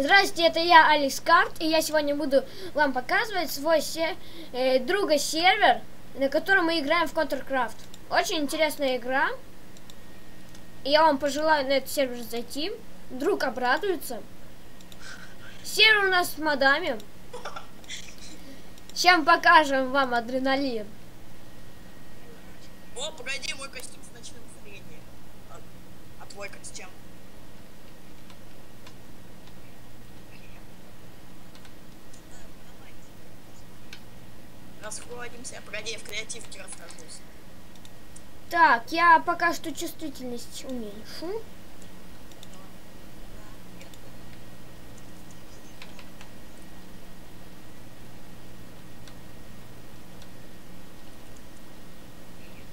Здравствуйте, это я, Алекс Карт, и я сегодня буду вам показывать свой се э, друга сервер, на котором мы играем в Countercraft. Очень интересная игра. Я вам пожелаю на этот сервер зайти. Друг обрадуется. Сервер у нас с модами. Сейчас покажем вам адреналин. О, погоди, мой костюм с ночным зрением. А, а твой костюм? Расходимся. Погоди, я в креативке расскажусь. Так, я пока что чувствительность уменьшу.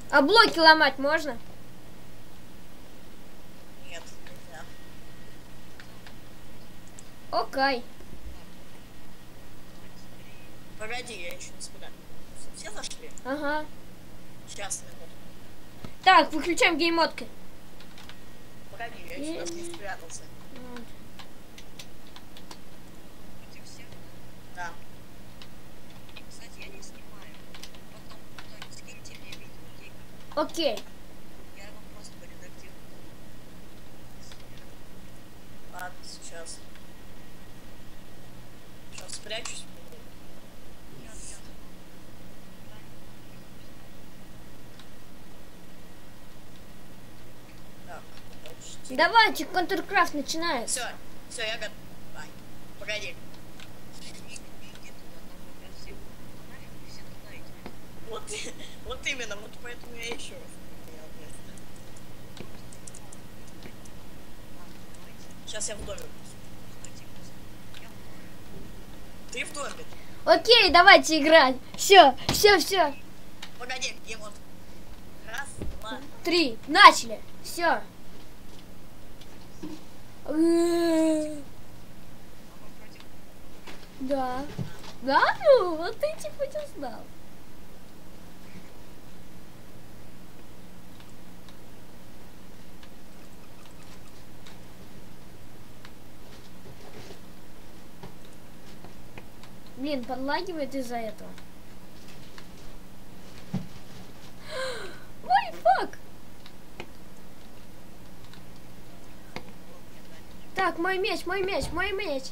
А блоки ломать можно? Нет, нельзя. Окей. Погоди, я еще не сюда. Все зашли? Ага. Сейчас, минуту. Так, выключаем геймодки. Погоди, я еще даже не спрятался. Да. Кстати, я не снимаю. Потом кто-нибудь скиньте мне видео, окей? Окей. Я его просто поредактирую. Ладно, сейчас. Сейчас спрячусь. Я сейчас. Так, почти. Давайте, Countercraft начинается. Все, все, я готов. Погоди. Вот, вот именно, вот поэтому я еще раз. Сейчас я в доме. Ты в доме. Окей, давайте играть. Все, все, все. Погоди, где вот. Раз, два. Три. Начали. Все. Да. Да, ну, вот ты типа не знал. Блин, подлагивает из-за этого. Ой, фак! Так, мой меч, мой меч, мой меч.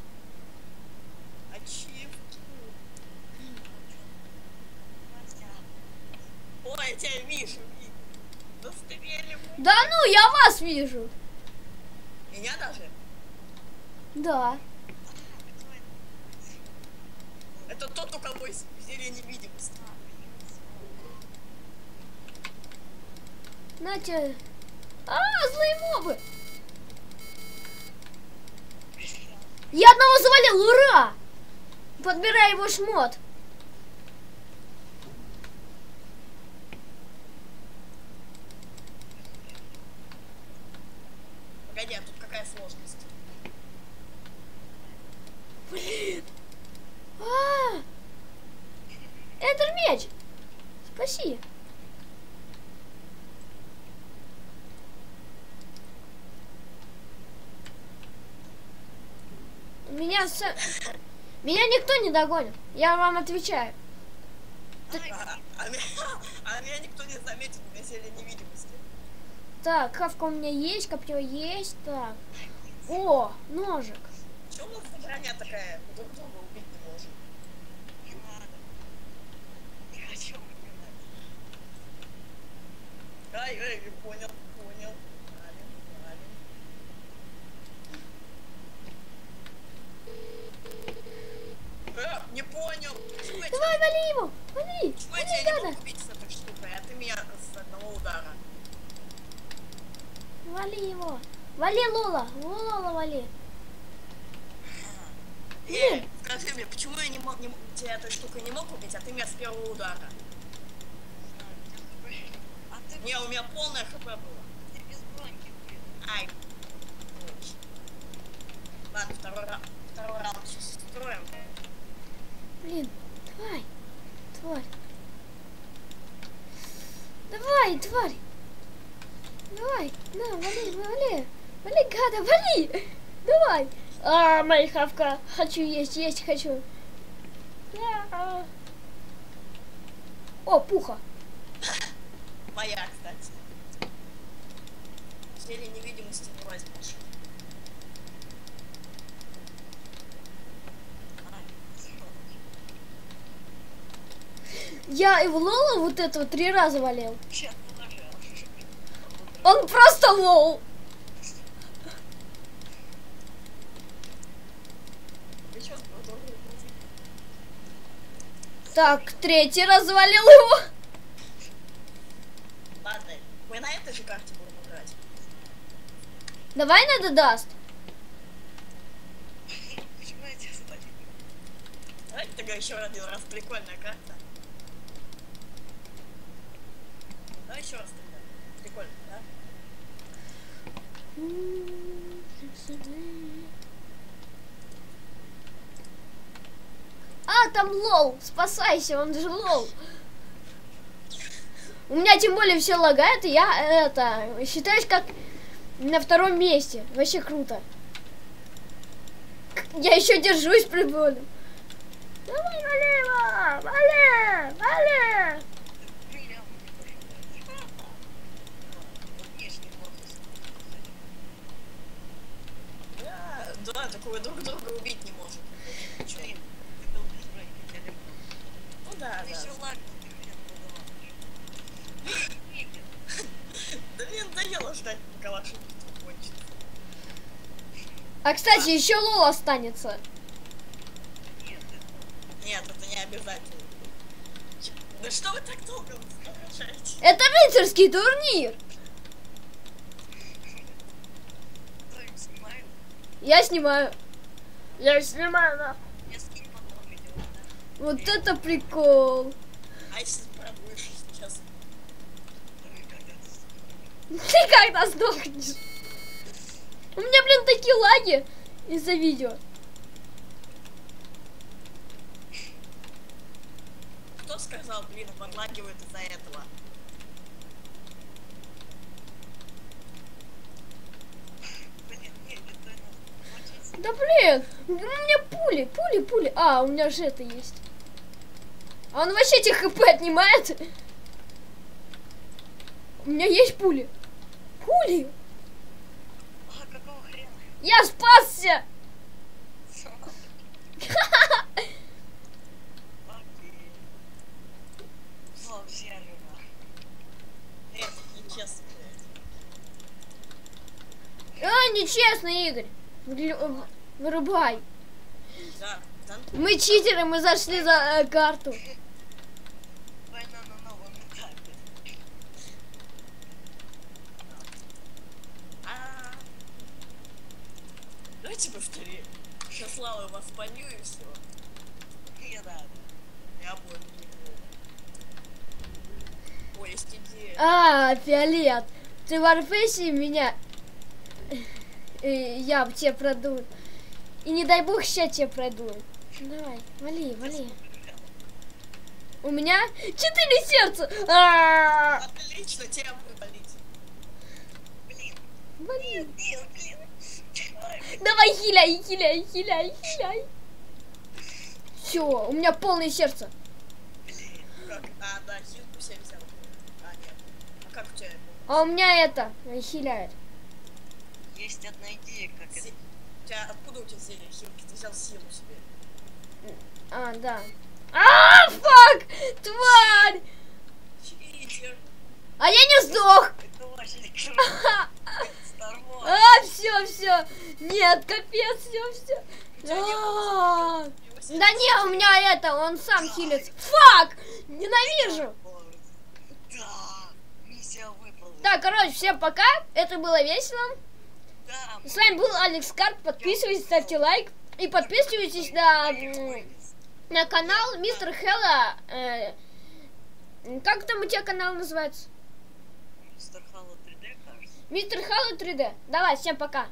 Ой, я тебя вижу. мы. Да ну, я вас вижу. Меня даже? Да. Это тот, у кого зелье невидимости. Натя. А, злые мобы. Я одного завалил, ура! Подбирай его шмот. Погоди, а тут какая сложность? Блин. А, это меч. Спаси. Меня, с- меня никто не догонит. Я вам отвечаю. А, а меня, а меня никто не заметил, у меня зелье невидимости. Так, хавка у меня есть, копье есть. Так. О, ножик. Чего у за броня такая? Друг друга убить не можем. Не надо. Не хочу умирать. Ай, ай, понял, понял. Правильно, правильно. Э, не понял. Чего я Давай, вали его. Вали. чего я Вали, тебя не мог убить с этой штукой, а ты меня с одного удара? Вали его. Вали Лола. Лола вали. Эй, скажи мне, почему я не мог, не, тебя этой штукой не мог убить, а ты меня с первого удара? А ты, Не, у меня полное хп было. ты без броньки. Ай. Ладно, второй, второй раунд сейчас строим. Блин, давай. Тварь. Давай, тварь. Давай, на, вали, вали. Вали, гада, вали. Давай. А, моя хавка. Хочу есть, есть хочу. Я. О, пуха. Моя, кстати. Зелье невидимости не возьмешь. Я и в Лола вот этого три раза валил. Он просто лол. Так, третий раз завалил его. Ладно, мы на этой же карте будем играть. Давай надо даст. Почему я тебя задаю? Давайте тогда еще один раз. Прикольная карта. Давай еще раз тогда. Прикольно, да? А, там лол. Спасайся, он же лол. У меня тем более все лагает, и я это считаюсь как на втором месте. Вообще круто. Я еще держусь прикольно. Давай, вали! Вали! Вали! Меня не пошел. Вот внешне плохо Такого друг друга убить не может. Ну да, Ты да. Да мне надоело ждать, пока ваши битвы кончатся. А кстати, еще лол останется. Нет, это... Нет, это не обязательно. Да что вы так долго соображаете? Это рыцарский турнир. Так, снимаю. Я снимаю. Я снимаю, да. Я скинь потом видео, да? Вот это прикол. А если пробуешь сейчас? Ты когда сдохнешь? У меня, блин, такие лаги из-за видео. Кто сказал, блин, подлагивает из-за этого? Блин, нет, это надо смотреть. Да блин, у меня пули, пули, пули. А, у меня же это есть. А он вообще тебе хп отнимает? У меня есть пули. Пули. А, какого хрена? Я спасся. А, нечестно, Игорь. Вырубай. Да, да. Мы читеры, мы зашли за э, карту. Война на новом этапе. А. Давайте повторим. Сейчас лавой вас полью и все. Не надо. Я буду. Ой, есть идея. А, Фиолет, ты в Арфесе меня... Э, Я тебе продую. И не дай бог сейчас тебе продую. Давай, вали, вали. У меня четыре сердца. А, Отлично, тебя выпалить. Блин, нет, блин. Ай, Давай, хиляй, хиляй, хиляй, хиляй. Все, у меня полное сердце. блин. Как? А, да, хилку себе взял. А, нет. А как у тебя? А у меня это э, хиляет. Есть одна идея, как это. Зи- У тебя откуда у тебя зелье хилки? Ты взял силу себе. А, да. А, фак! Тварь! Читер. А я не сдох! Это очень. А, все, все. Нет, капец, все, все. Да не, у меня это, он сам хилится. Фак! Ненавижу. Да. Так, короче, всем пока. Это было весело. С вами был Алекс Карт. Подписывайтесь, ставьте лайк. И подписывайтесь на, на канал Мистер Хелла. Э, как там у тебя канал называется? Мистер Хало 3D, кажется. Мистер Хелла 3D. Давай, всем пока.